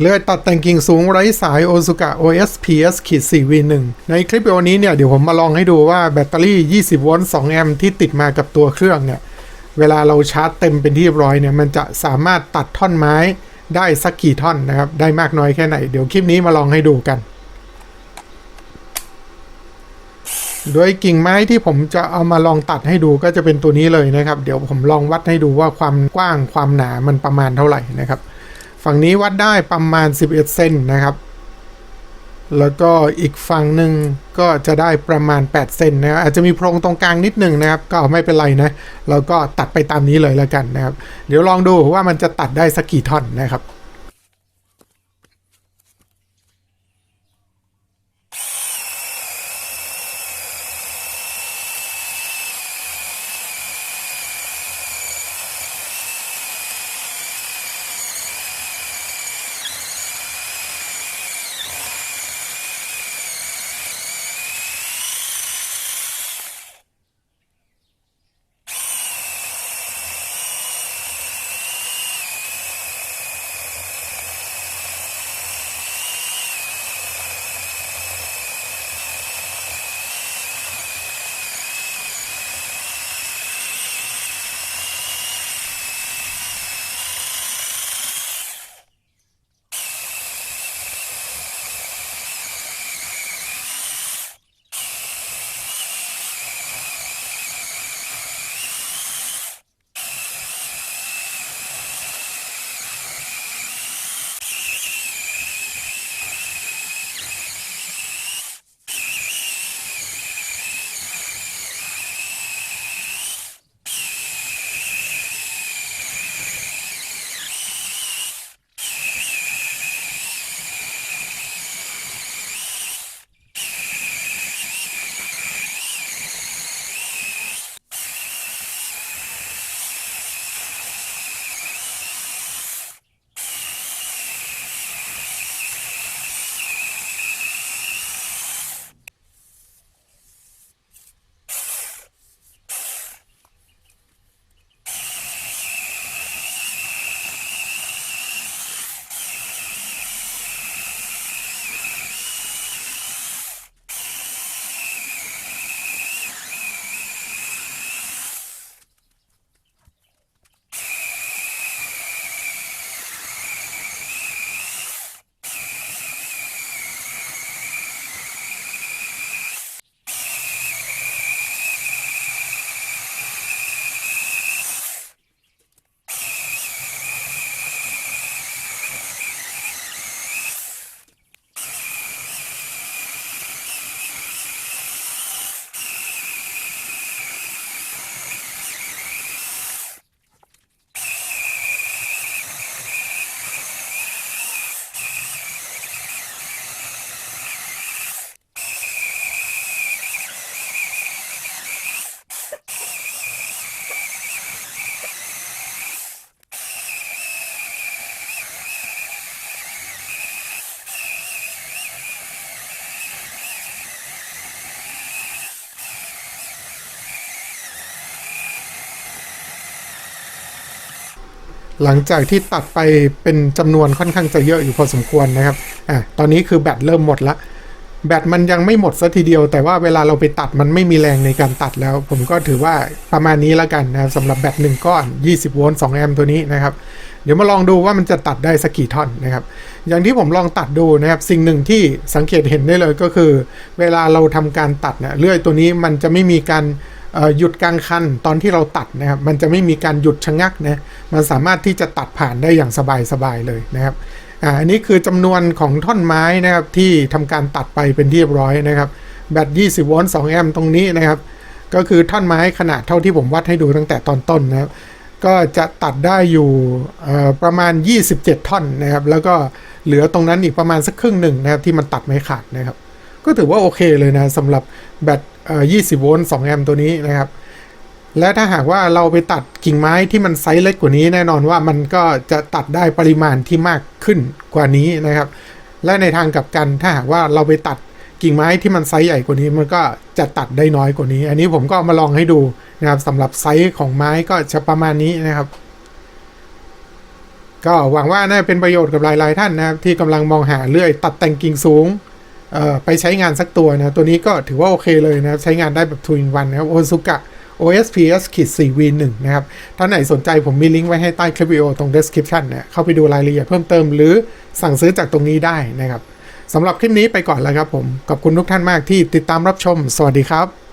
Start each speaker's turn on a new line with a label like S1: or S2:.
S1: เลื่อยตัดแต่งกิ่งสูงไร้สาย Osuka OSPS ขีด 4V1 ในคลิปวิดีโอนี้เนี่ยเดี๋ยวผมมาลองให้ดูว่าแบตเตอรี่ 20 โวลต์ 2 แอมป์ที่ติดมากับตัวเครื่องเนี่ย เวลาเราชาร์จเต็มเป็นที่เรียบร้อยเนี่ย มันจะสามารถตัดท่อนไม้ได้สักกี่ท่อนนะครับ ได้มากน้อยแค่ไหน เดี๋ยวคลิปนี้มาลองให้ดูกัน โดยกิ่งไม้ที่ผมจะเอามาลองตัดให้ดูก็จะเป็นตัวนี้เลยนะครับ เดี๋ยวผมลองวัดให้ดูว่าความกว้างความหนามันประมาณเท่าไหร่นะครับ ฝั่งนี้วัดได้ประมาณ 11 เซนนะครับ แล้วก็อีกฝั่งหนึ่งก็จะได้ประมาณ 8 เซนนะครับอาจจะมีโพรงตรงกลางนิดหนึ่งนะครับ ก็ไม่เป็นไรนะเราก็ตัดไปตามนี้เลยแล้วกันนะครับ เดี๋ยวลองดูว่ามันจะตัดได้สักกี่ท่อนนะครับ หลังจากที่ตัดไปเป็นจำนวนค่อนข้างจะเยอะอยู่พอสมควรนะครับอะตอนนี้คือแบตเริ่มหมดละแบตมันยังไม่หมดซะทีเดียว แต่ว่าเวลาเราไปตัดมันไม่มีแรงในการตัดแล้ว ผมก็ถือว่าประมาณนี้แล้วกันนะครับสำหรับแบตหนึ่งก้อน 20 โวลต์2แอมป์ตัวนี้นะครับ เดี๋ยวมาลองดูว่ามันจะตัดได้สักกี่ท่อนนะครับ อย่างที่ผมลองตัดดูนะครับ สิ่งหนึ่งที่สังเกตเห็นได้เลยก็คือ เวลาเราทำการตัดเนี่ยเลื่อยตัวนี้มันจะไม่มีการ หยุดกลางคันตอนที่เราตัดนะครับ มันจะไม่มีการหยุดชะงักนะ มันสามารถที่จะตัดผ่านได้อย่างสบายๆเลยนะครับอ,อันนี้คือจำนวนของท่อนไม้นะครับที่ทำการตัดไปเป็นที่เรียบร้อยนะครับ แบต 20 โวลต์ 2 แอมป์ตรงนี้นะครับ ก็คือท่อนไม้ขนาดเท่าที่ผมวัดให้ดูตั้งแต่ตอนต้นนะครับ ก็จะตัดได้อยู่ประมาณ 27 ท่อนนะครับ แล้วก็เหลือตรงนั้นอีกประมาณสักครึ่งหนึ่งนะครับที่มันตัดไม่ขาดนะครับ ก็ถือว่าโอเคเลยนะสำหรับแบตเอ่อ20 โวลต์2แอมป์ตัวนี้นะครับ และถ้าหากว่าเราไปตัดกิ่งไม้ที่มันไซส์เล็กกว่านี้แน่นอนว่ามันก็จะตัดได้ปริมาณที่มากขึ้นกว่านี้นะครับ และในทางกลับกันถ้าหากว่าเราไปตัดกิ่งไม้ที่มันไซส์ใหญ่กว่านี้มันก็จะตัดได้น้อยกว่านี้ อันนี้ผมก็เอามาลองให้ดูนะครับสำหรับไซส์ของไม้ก็จะประมาณนี้นะครับ ก็หวังว่าน่าจะเป็นประโยชน์กับหลาย ๆ ท่านนะครับ ที่กำลังมองหาเลื่อยตัดแต่งกิ่งสูง ไปใช้งานสักตัวนะ ตัวนี้ก็ถือว่าโอเคเลยนะครับ ใช้งานได้แบบทูอินนะครับโอซุกะ OSPS ขีด 4V1 นะครับท่านไหนสนใจผมมีลิงก์ไว้ให้ใต้คลิปวิดีโอตรง description เนี่ยเข้าไปดูรายละเอียดเพิ่มเติมหรือสั่งซื้อจากตรงนี้ได้นะครับสำหรับคลิปนี้ไปก่อนแล้วครับผม ขอบคุณทุกท่านมากที่ติดตามรับชม สวัสดีครับ